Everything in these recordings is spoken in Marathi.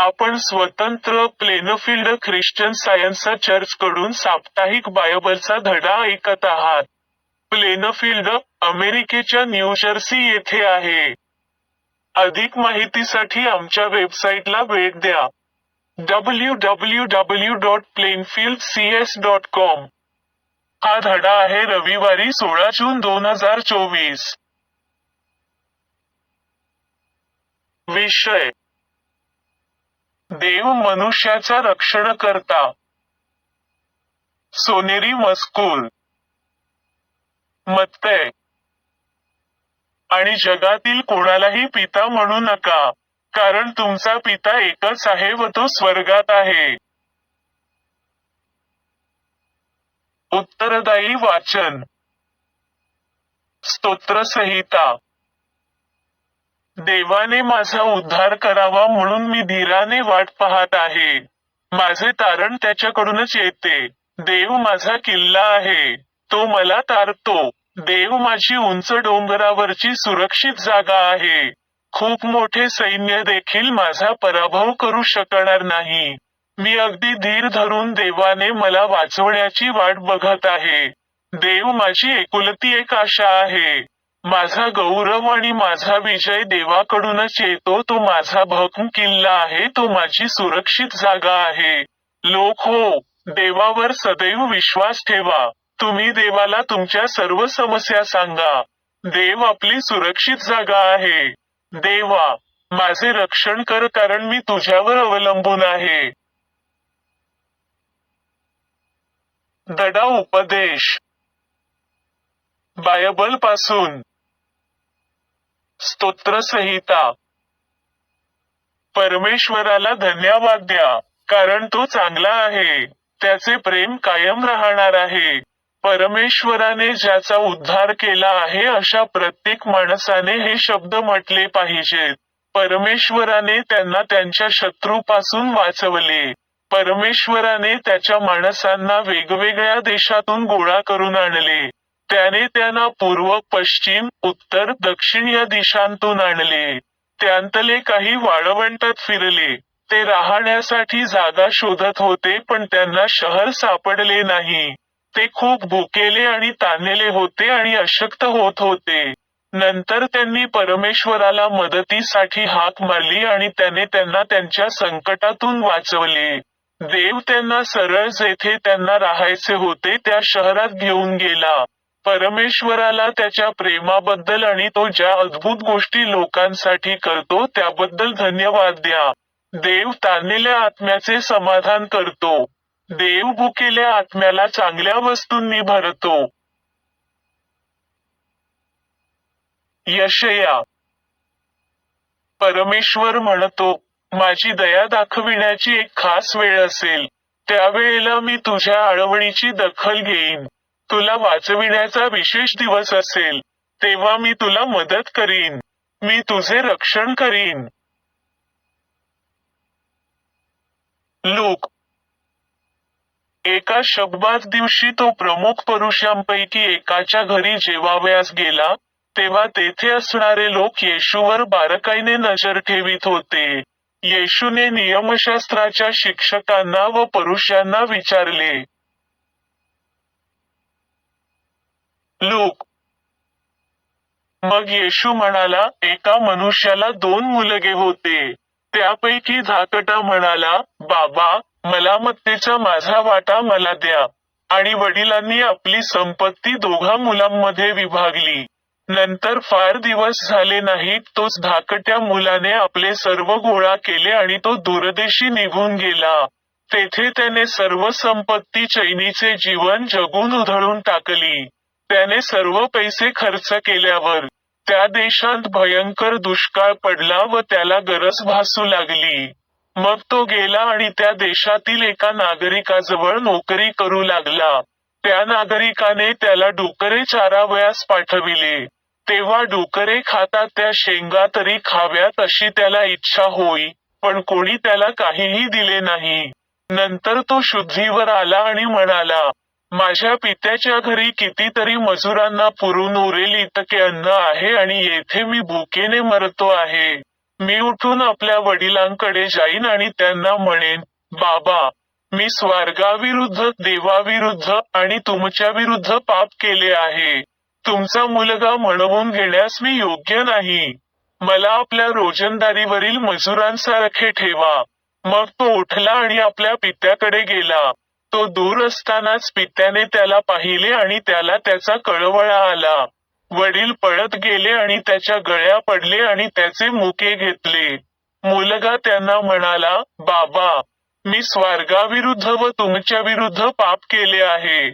आपण स्वतंत्र प्लेनफील्ड ख्रिश्चन सायन्स चर्च कडून साप्ताहिक बायबलचा धडा ऐकत आहात. प्लेनफील्ड अमेरिकेच्या न्यूजर्सी येथे आहे. अधिक माहितीसाठी आमच्या वेबसाईटला भेट द्या. W W W dot Plainfield C S dot com हा धडा आहे रविवारी सोळा जून दोन हजार चोवीस. विषय देव मनुष्याचा रक्षण करता सोनेरी मस्कूल. मत्तय आणि जगातील कोणालाही पिता म्हणू नका कारण तुमचा पिता एकच आहे व तो स्वर्गात आहे. उत्तरदायी वाचन. स्तोत्रसंहिता. देवाने माझा उद्धार करावा म्हणून मी धीराने वाट पाहत आहे. माझे तारण त्याच्याकडूनच येते. देव माझा किल्ला आहे. तो मला तारतो. देव माझी उंच डोंगरावरची सुरक्षित जागा आहे. खूप मोठे सैन्य देखील माझा पराभव करू शकणार नाही. मी अगदी धीर धरून देवाने मला वाचवण्याची वाट बघत आहे. देव माझी एकुलती एक आशा आहे. माझा गौरव आणि माझा विजय देवाकडूनच येतो. तो माझा भक्म किल्ला आहे. तो माझी सुरक्षित जागा आहे. लोक हो देवावर सदैव विश्वास ठेवा. तुम्ही देवाला तुमच्या सर्व समस्या सांगा. देव आपली सुरक्षित जागा आहे. देवा माझे रक्षण कर कारण मी तुझ्यावर अवलंबून आहे. दडा उपदेश. बायबलपासून स्तोत्रसंहिता. परमेश्वराला धन्यवाद द्या कारण तो चांगला आहे त्याचे प्रेम कायम राहणार आहे. परमेश्वराने ज्याचा उद्धार केला आहे अशा प्रत्येक माणसाने हे शब्द म्हटले पाहिजेत. परमेश्वराने त्यांना त्यांच्या शत्रूपासून वाचवले. परमेश्वराने त्याच्या माणसांना वेगवेगळ्या देशातून गोळा करून आणले. त्याने त्यांना पूर्व पश्चिम उत्तर दक्षिण या दिशांतून आणले. त्यांतले काही वाळवंटात फिरले. ते राहण्यासाठी जागा शोधत होते पण त्यांना शहर सापडले नाही. ते खूप भुकेले आणि ताणलेले होते आणि अशक्त होत होते. नंतर त्यांनी परमेश्वराला मदतीसाठी हाक मारली आणि त्याने त्यांना त्यांच्या संकटातून वाचवले. देव त्यांना सरळ जेथे त्यांना राहायचे होते त्या शहरात घेऊन गेला. परमेश्वराला त्याच्या प्रेमाबद्दल आणि तो ज्या अद्भुत गोष्टी लोकांसाठी करतो त्याबद्दल धन्यवाद द्या. देव ताणलेल्या आत्म्याचे समाधान करतो. देव भुकेल्या आत्म्याला चांगल्या वस्तूंनी भरतो. यशया. परमेश्वर म्हणतो माझी दया दाखविण्याची एक खास वेळ असेल. त्यावेळेला मी तुझ्या आळवणीची दखल घेईन. तुला वाचविण्याचा विशेष दिवस असेल तेव्हा मी तुला मदत करीन. मी तुझे रक्षण करीन. लूक. एका शब्दात दिवशी तो प्रमुख पुरुषांपैकी एकाच्या घरी जेवावयास गेला तेव्हा तेथे असणारे लोक येशूवर बारकाईने नजर ठेवित होते. येशूने नियमशास्त्राच्या शिक्षकांना व पुरुषांना विचारले लूक. मग येशू म्हणाला एका मनुष्याला दोन मुलगे होते. त्यापैकी धाकटा म्हणाला बाबा मलामत्तेचा माझा वाटा मला द्या. आणि वडिलांनी आपली संपत्ती दोघा मुलांमध्ये विभागली. नंतर फार दिवस झाले नाहीत तोच धाकट्या मुलाने आपले सर्व गोळा केले आणि तो दूरदेशी निघून गेला. तेथे त्याने सर्व संपत्ती चैनीचे जीवन जगून उधळून टाकली. त्याने सर्व पैसे खर्च केल्यावर त्या देशात भयंकर दुष्काळ पडला व त्याला गरज भासू लागली. मग तो गेला आणि त्या देशातील एका नागरिकाजवळ नोकरी करू लागला. त्या नागरिकाने त्याला डुकरे चारावयास पाठविले. तेव्हा डुकरे खातात त्या शेंगा तरी खाव्यात अशी त्याला इच्छा होई पण कोणी त्याला काहीही दिले नाही. नंतर तो शुद्धीवर आला आणि म्हणाला माझ्या पित्याच्या घरी कितीतरी मजुरांना पुरून उरेल इतके अन्न आहे आणि येथे मी भुकेने मरतो आहे. मी उठून आपल्या वडिलांकडे जाईन आणि त्यांना म्हणेन बाबा मी स्वर्गाविरुद्ध देवाविरुद्ध आणि तुमच्या विरुद्ध पाप केले आहे. तुमचा मुलगा म्हणवून घेण्यास मी योग्य नाही. मला आपल्या रोजंदारीवरील मजुरांसारखे ठेवा. मग तो उठला आणि आपल्या पित्याकडे गेला. तो दूर असतानाच पित्याने त्याला पाहिले आणि त्याला त्याचा कळवळा आला. वडील पळत गेले आणि त्याच्या गळ्या पडले आणि त्याचे मुके घेतले. मुलगा त्यांना म्हणाला बाबा मी स्वर्गाविरुद्ध व तुमच्या विरुद्ध पाप केले आहे.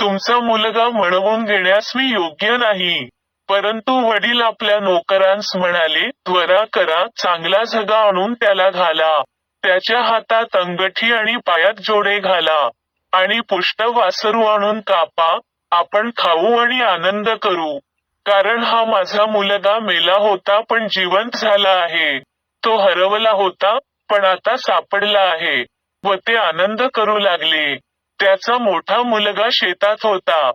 तुमचा मुलगा म्हणवून घेण्यास मी योग्य नाही. परंतु वडील आपल्या नोकरांस म्हणाले त्वरा करा चांगला झगा आणून त्याला घाला. त्याच्या हातात अंगठी आणि पायात जोडे घाला आणि पुष्ट वासरू आणून कापा आपण खाऊ आणि आनंद करू. कारण हा माझा मुलगा मेला होता पण जिवंत झाला आहे. तो हरवला होता पण आता सापडला आहे व ते आनंद करू लागले. त्याचा मोठा मुलगा शेतात होता.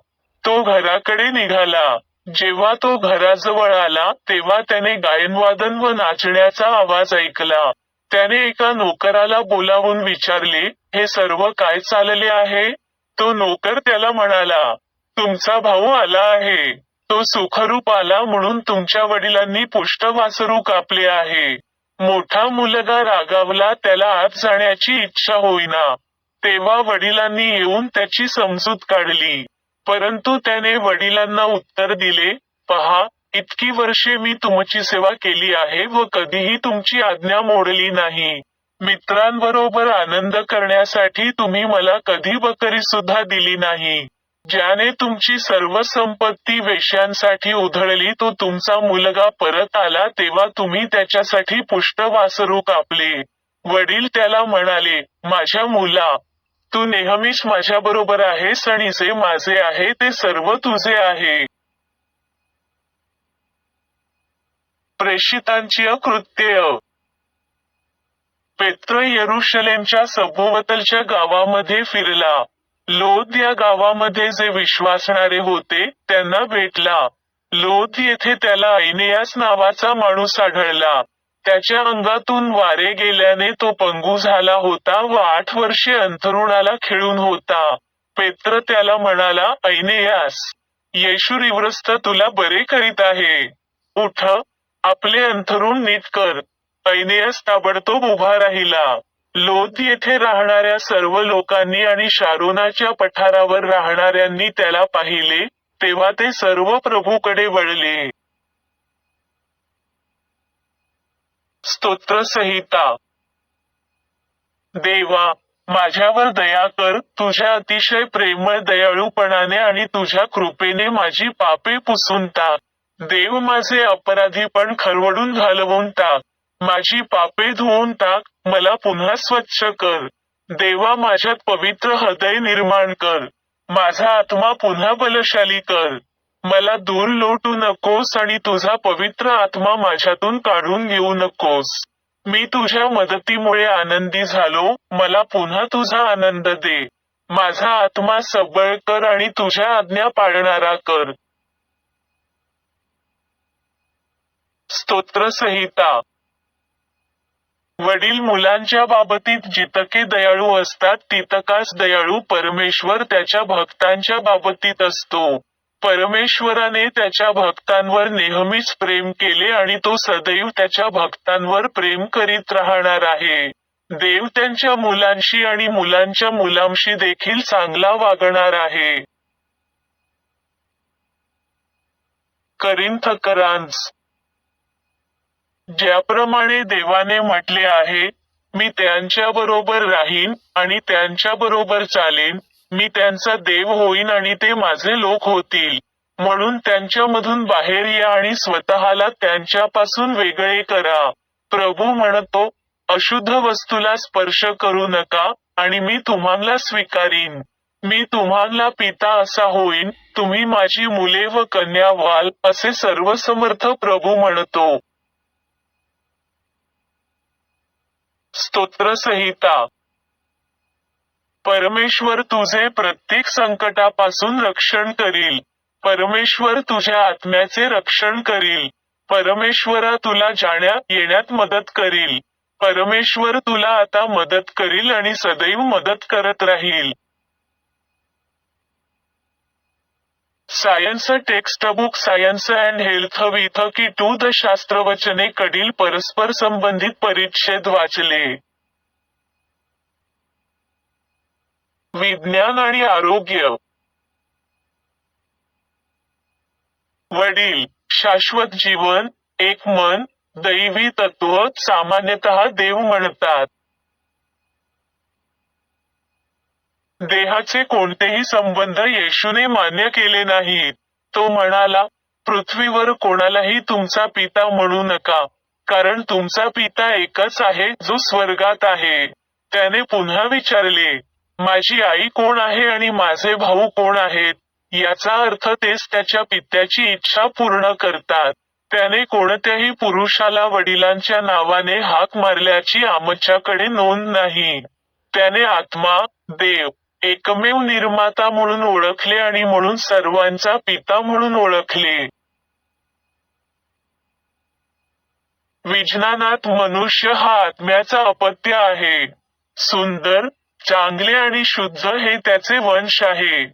तो घराकडे निघाला. जेव्हा तो घराजवळ आला तेव्हा त्याने गायनवादन व नाचण्याचा आवाज ऐकला. त्याने एका नोकराला बोलावून विचारले हे सर्व काय चालले आहे? तो नोकर त्याला म्हणाला तुमचा भाऊ आला आहे. तो सुखरूप आला म्हणून तुमच्या वडिलांनी पुष्ट वासरू कापले आहे. मोठा मुलगा रागावला त्याला आत जाण्याची इच्छा होईना. तेव्हा वडिलांनी येऊन त्याची समजूत काढली. परंतु त्याने वडिलांना उत्तर दिले पहा इतकी वर्षे मी तुमची सेवा केली आहे व कधीही तुमची आज्ञा मोडली नाही. मित्रांबरोबर आनंद करण्यासाठी तुम्ही मला कधी बकरी सुद्धा दिली नाही. ज्याने तुमची सर्व संपत्ती वेश्यांसाठी उधळली तो तुमचा मुलगा परत आला तेव्हा तुम्ही त्याच्यासाठी पुष्ट वासरू कापले. वडील त्याला म्हणाले माझ्या मुला तू नेहमीच माझ्या बरोबर आहेस आणि जे माझे आहे ते सर्व तुझे आहे. प्रेषितांची अकृत्य. पेत्र येरुशलेमच्या सभोवतलच्या गावामध्ये फिरला. लोध या गावामध्ये जे विश्वासणारे होते त्यांना भेटला. लोध येथे त्याला ऐनेयास नावाचा माणूस आढळला. त्याच्या अंगातून वारे गेल्याने तो पंगू झाला होता व आठ वर्षे अंथरुणाला खेळून होता. पेत्र त्याला म्हणाला ऐनेयास येशू रिव्रस्त तुला बरे करीत आहे. उठ आपले अंथरुण नीट कर. ऐनेयास ताबडतोब उभा राहिला. लोद येथे राहणाऱ्या सर्व लोकांनी आणि शारोनाच्या पठारावर राहणाऱ्यांनी त्याला पाहिले तेव्हा ते सर्व प्रभूकडे वळले. स्तोत्र संहिता देवा माझ्यावर दया कर तुझ्या अतिशय प्रेमळ दयाळूपणाने आणि तुझ्या कृपेने माझी पापे पुसून टाक. देव माझे अपराधी पण खरवडून घालवून टाक. माझी पापे धुवून टाक मला पुन्हा स्वच्छ कर. देवा माझ्यात पवित्र हृदय निर्माण कर. माझा आत्मा पुन्हा बलशाली कर. मला दूर लोटू नकोस आणि तुझा पवित्र आत्मा माझ्यातून काढून घेऊ नकोस. मी तुझ्या मदतीमुळे आनंदी झालो मला पुन्हा तुझा आनंद दे. माझा आत्मा सबळ कर आणि तुझ्या आज्ञा पाळणारा कर. स्तोत्रसहिता. वडील मुलांच्या बाबतीत जितके दयाळू असतात तितकाच दयाळू परमेश्वर त्याच्या भक्तांच्या बाबतीत असतो. परमेश्वराने त्याच्या भक्तांवर नेहमीच प्रेम केले आणि तो सदैव त्याच्या भक्तांवर प्रेम करीत राहणार आहे. देव त्यांच्या मुलांशी आणि मुलांच्या मुलांशी देखील चांगला वागणार आहे. करिंथकरांस ज्याप्रमाणे देवाने म्हटले आहे मी त्यांच्या बरोबर राहीन आणि त्यांच्या बरोबर चालेन. मी त्यांचा देव होईन आणि ते माझे लोक होतील. म्हणून त्यांच्यामधून बाहेर या आणि स्वतःला त्यांच्यापासून वेगळे करा. प्रभू म्हणतो अशुद्ध वस्तूला स्पर्श करू नका आणि मी तुम्हाला स्वीकारीन. मी तुम्हाला पिता असा होईन. तुम्ही माझी मुले व कन्या व्हाल असे सर्वसमर्थ प्रभू म्हणतो. स्तोत्रसहिता. परमेश्वर तुझे प्रत्येक संकटापासून रक्षण करील. परमेश्वर तुझ्या आत्म्याचे रक्षण करील. परमेश्वरा तुला जाण्यात येण्यात मदत करील. परमेश्वर तुला आता मदत करील आणि सदैव मदत करत राहील. Science text book science and health with key to the शास्त्रवचने कडील परस्पर संबंधित परिच्छेद वाचले. विज्ञान आणि आरोग्य. वडील शाश्वत जीवन एक मन दैवी तत्व सामान्यतः देव म्हणतात. देहाचे कोणतेही संबंध येशूने मान्य केले नाहीत. तो म्हणाला पृथ्वीवर कोणालाही तुमचा पिता म्हणू नका कारण तुमचा पिता एकच आहे जो स्वर्गात आहे. त्याने पुन्हा विचारले माझी आई कोण आहे आणि माझे भाऊ कोण आहेत? याचा अर्थ तेच त्याच्या पित्याची इच्छा पूर्ण करतात. त्याने कोणत्याही पुरुषाला वडिलांच्या नावाने हाक मारल्याची आमच्याकडे नोंद नाही. त्याने आत्मा देव एकमेव निर्माता म्हणून ओळखले आणि म्हणून सर्वांचा पिता म्हणून ओळखले. विज्ञानात मनुष्य हा आत्म्याचा अपत्य आहे. सुंदर चांगले आणि शुद्ध हे त्याचे वंश आहे.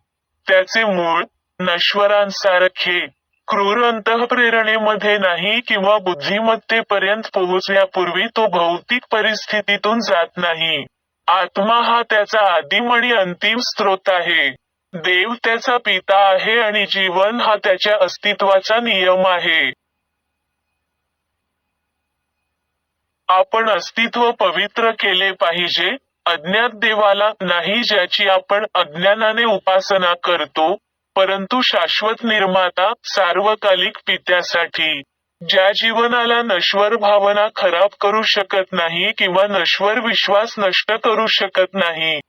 त्याचे मूळ नश्वरांसारखे क्रूर अंतःप्रेरणेमध्ये नाही किंवा बुद्धिमत्तेपर्यंत पोहोचण्यापूर्वी तो भौतिक परिस्थितीतून जात नाही. आत्मा हा त्याचा आदिम आणि अंतिम स्रोत आहे. देव त्याचा पिता आहे आणि जीवन हा त्याच्या अस्तित्वाचा नियम आहे. आपण अस्तित्व पवित्र केले पाहिजे अज्ञात देवाला नाही ज्याची आपण अज्ञानाने उपासना करतो परंतु शाश्वत निर्माता सार्वकालिक पित्यासाठी. ज्या जीवनाला नश्वर भावना खराब करू शकत नाही किंवा नश्वर विश्वास नष्ट करू शकत नाही.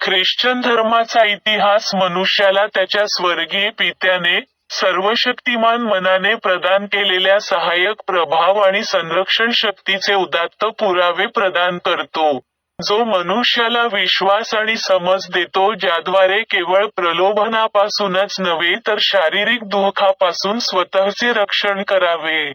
ख्रिश्चन धर्माचा इतिहास मनुष्याला त्याच्या स्वर्गीय पित्याने सर्वशक्तिमान मनाने प्रदान केलेल्या सहाय्यक प्रभाव आणि संरक्षण शक्तीचे उदात्त पुरावे प्रदान करतो. जो मनुष्याला विश्वास आणि समज देतो ज्याद्वारे केवळ प्रलोभनापासूनच नव्हे तर शारीरिक दुःखापासून स्वतःचे रक्षण करावे.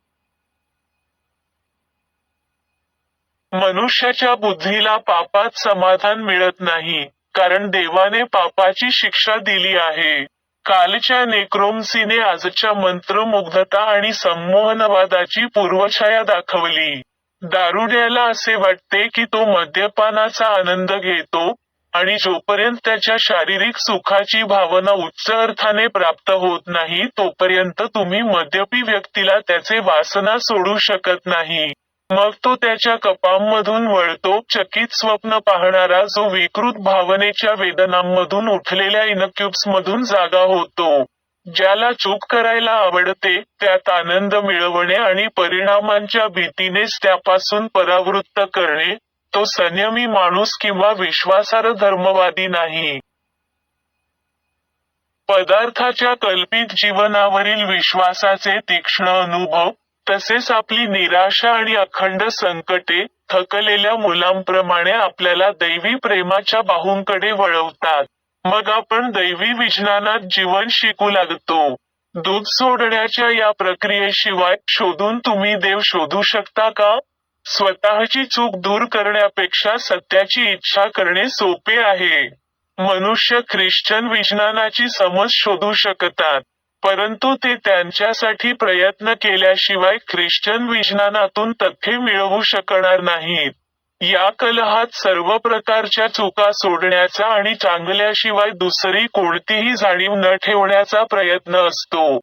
मनुष्याच्या बुद्धीला पापात समाधान मिळत नाही कारण देवाने पापाची शिक्षा दिली आहे. कालच्या नेक्रोमसीने आजच्या मंत्रमुग्धता आणि संमोहनवादाची पूर्वछाया दाखवली. दारुड्याला असे वाटते की तो मद्यपानाचा आनंद घेतो आणि जोपर्यंत त्याच्या शारीरिक सुखाची भावना उच्च अर्थाने प्राप्त होत नाही तोपर्यंत तुम्ही मद्यपी व्यक्तीला त्याचे वासना सोडू शकत नाही. मग तो त्याच्या कपांमधून वळतो चकित स्वप्न पाहणारा जो विकृत भावनेच्या वेदनांमधून उठलेल्या इनक्युब्स मधून जागा होतो. ज्याला चूक करायला आवडते त्यात आनंद मिळवणे आणि परिणामांच्या भीतीनेच त्यापासून परावृत्त करणे तो संयमी माणूस किंवा विश्वासार्ह धर्मवादी नाही. पदार्थाच्या कल्पित जीवनावरील विश्वासाचे तीक्ष्ण अनुभव तसेच आपली निराशा आणि अखंड संकटे थकलेल्या मुलांप्रमाणे आपल्याला दैवी प्रेमाच्या बाहूंकडे वळवतात. मग आपण दैवी विज्ञानात जीवन शिकू लागतो. दूध सोडण्याच्या या प्रक्रियेशिवाय शोधून तुम्ही देव शोधू शकता का? स्वतःची चूक दूर करण्यापेक्षा सत्याची इच्छा करणे सोपे आहे. मनुष्य ख्रिश्चन विज्ञानाची समज शोधू शकतात परंतु ते त्यांच्यासाठी प्रयत्न केल्याशिवाय ख्रिश्चन विज्ञानातून तथ्ये मिळवू शकणार नाहीत. या कलहात सर्व प्रकारच्या चुका सोडण्याचा आणि चांगल्याशिवाय दुसरी कोणतीही जाणीव न ठेवण्याचा प्रयत्न असतो.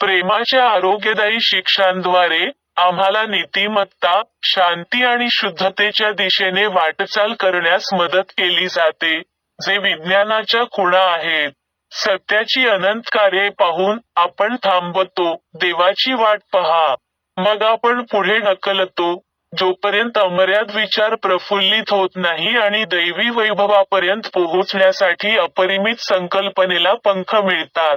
प्रेमाच्या आरोग्यदायी शिक्षांद्वारे आम्हाला नीतिमत्ता शांती आणि शुद्धतेच्या दिशेने वाटचाल करण्यास मदत केली जाते जे विज्ञानाच्या खुणा आहेत. सत्याची अनंत कार्ये पाहून आपण थांबतो देवाची वाट पहा. मग आपण पुढे ढकलतो जोपर्यंत अमर्याद विचार प्रफुल्लित होत नाही आणि दैवी वैभवापर्यंत पोहोचण्यासाठी अपरिमित संकल्पनेला पंख मिळतात.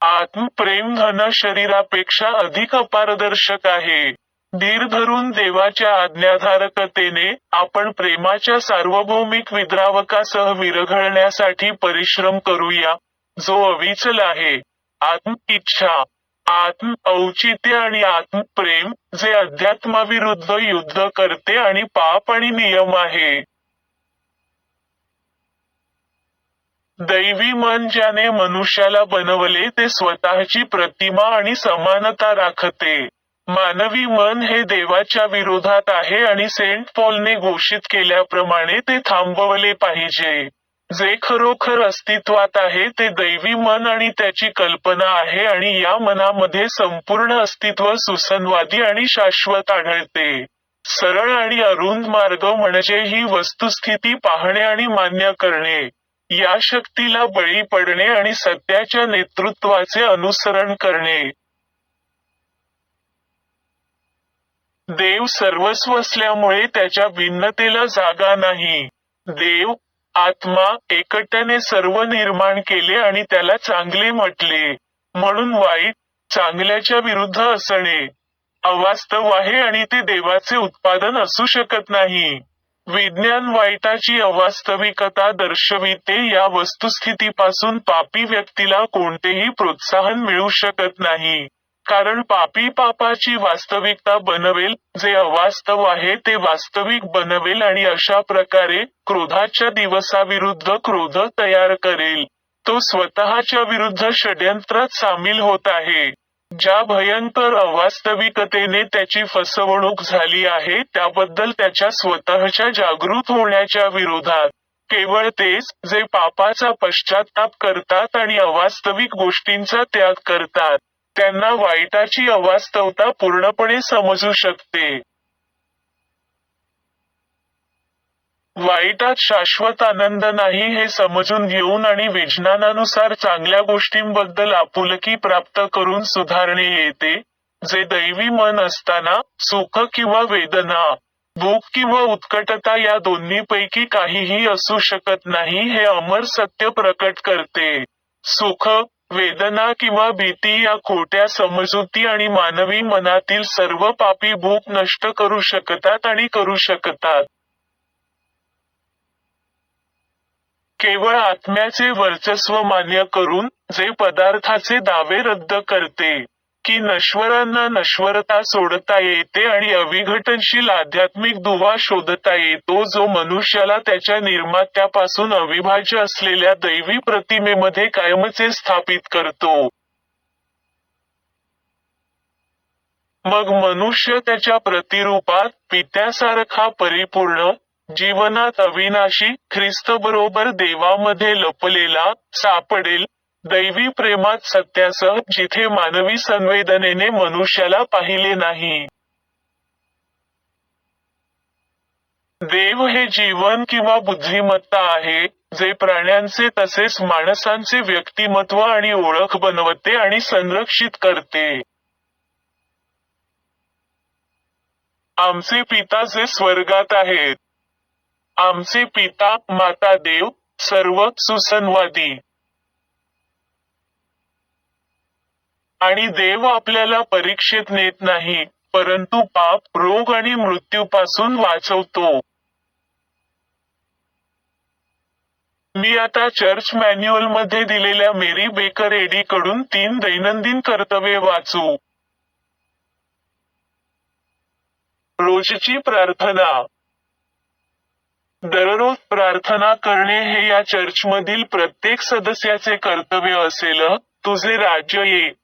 आत्मप्रेम धन शरीरापेक्षा अधिक अपारदर्शक आहे. धीर धरून देवाच्या आज्ञाधारकतेने आपण प्रेमाच्या सार्वभौमिक विद्रावकासह विरघळण्यासाठी परिश्रम करूया जो अविचल आहे. आत्म इच्छा आत्म औचित्य आणि आत्मप्रेम जे अध्यात्माविरुद्ध युद्ध करते आणि पाप आणि नियम आहे. दैवी मन ज्याने मनुष्याला बनवले ते स्वतःची प्रतिमा आणि समानता राखते. मानवी मन हे देवाच्या विरोधात आहे आणि सेंट पॉलने घोषित केल्याप्रमाणे ते थांबवले पाहिजे. जे खरोखर अस्तित्वात आहे ते दैवी मन आणि त्याची कल्पना आहे आणि या मनामध्ये संपूर्ण अस्तित्व सुसंवादी आणि शाश्वत आढळते. सरळ आणि अरुंद मार्ग म्हणजे ही वस्तुस्थिती पाहणे आणि मान्य करणे. या शक्तीला बळी पडणे आणि सत्याच्या नेतृत्वाचे अनुसरण करणे. देव सर्वस्व असल्यामुळे त्याच्या भिन्नतेला जागा नाही. देव आत्मा एकट्याने सर्व निर्माण केले आणि त्याला चांगले म्हटले. म्हणून वाईट चांगल्याच्या विरुद्ध असणे. अवास्तव आहे आणि ते देवाचे उत्पादन असू शकत नाही. विज्ञान वाईटाची अवास्तविकता दर्शविते या वस्तुस्थितीपासून पापी व्यक्तीला कोणतेही प्रोत्साहन मिळू शकत नाही. कारण पापी पापाची वास्तविकता बनवेल जे अवास्तव आहे ते वास्तविक बनवेल आणि अशा प्रकारे क्रोधाच्या दिवसाविरुद्ध क्रोध तयार करेल. तो स्वतःच्या विरुद्ध षड्यंत्रात सामील होत आहे. ज्या भयंकर अवास्तविकतेने त्याची फसवणूक झाली आहे त्याबद्दल त्याच्या स्वतःच्या जागृत होण्याच्या विरोधात. केवळ तेच जे पापाचा पश्चाताप करतात आणि अवास्तविक गोष्टींचा त्याग करतात. त्यांना वाईटाची अवास्तवता पूर्णपणे समजू शकते. वाईटात शाश्वत आनंद नाही हे समजून घेऊन आणि विज्ञानानुसार चांगल्या गोष्टींबद्दल आपुलकी प्राप्त करून सुधारणे येते जे दैवी मन असताना सुख किंवा वेदना भूक किंवा उत्कटता या दोन्हीपैकी काहीही असू शकत नाही हे अमर सत्य प्रकट करते. सुख वेदना किंवा भीती या खोट्या समजुती आणि मानवी मनातील सर्व पापी भूक नष्ट करू शकतात आणि करू शकतात. केवळ आत्म्याचे वर्चस्व मान्य करून जे पदार्थाचे दावे रद्द करते. की नश्वरांना नश्वरता सोडता येते आणि अविघटनशील आध्यात्मिक दुवा शोधता येतो जो मनुष्याला त्याच्या निर्मात्यापासून अविभाज्य असलेल्या दैवी प्रतिमेमध्ये कायमचे स्थापित करतो. मग मनुष्य त्याच्या प्रतिरूपात पित्यासारखा परिपूर्ण जीवनात अविनाशी ख्रिस्तबरोबर देवामध्ये लपलेला सापडेल दैवी प्रेमात सत्यासह जिथे मानवी संवेदनेने मनुष्याला पाहिले नाही. देव हे जीवन किंवा बुद्धिमत्ता आहे जे प्राण्यांचे तसेच माणसांचे व्यक्तिमत्व आणि ओळख बनवते आणि संरक्षित करते. आमचे पिता जे स्वर्गात आहेत. आमचे पिता माता देव सर्व सुसंवादी. आणि देव आपल्याला परीक्षेत नेत नाही परंतु पाप रोग आणि मृत्यूपासून वाचवतो. मी आता चर्च मॅन्युअलमध्ये दिलेल्या मेरी बेकर एडी कडून तीन दैनंदिन कर्तव्ये वाचू. रोजची प्रार्थना. दररोज प्रार्थना करणे हे या चर्चमधील प्रत्येक सदस्याचे कर्तव्य असेल तुझे राज्य ये.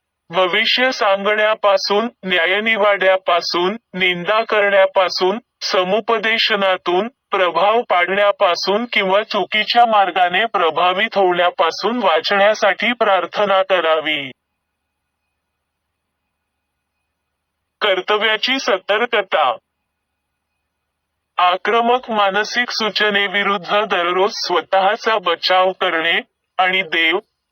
भविष्य सांगण्यापासून न्यायनिवाड्यापासून निंदा करण्यापासून समुपदेशनातून प्रभाव पाडण्यापासून किंवा चुकीच्या मार्गाने प्रभावित होण्यापासून वाचण्यासाठी प्रार्थना करावी. कर्तव्याची सतर्कता. आक्रमक मानसिक सूचनेविरुद्ध दररोज स्वतःचा बचाव करणे आणि देव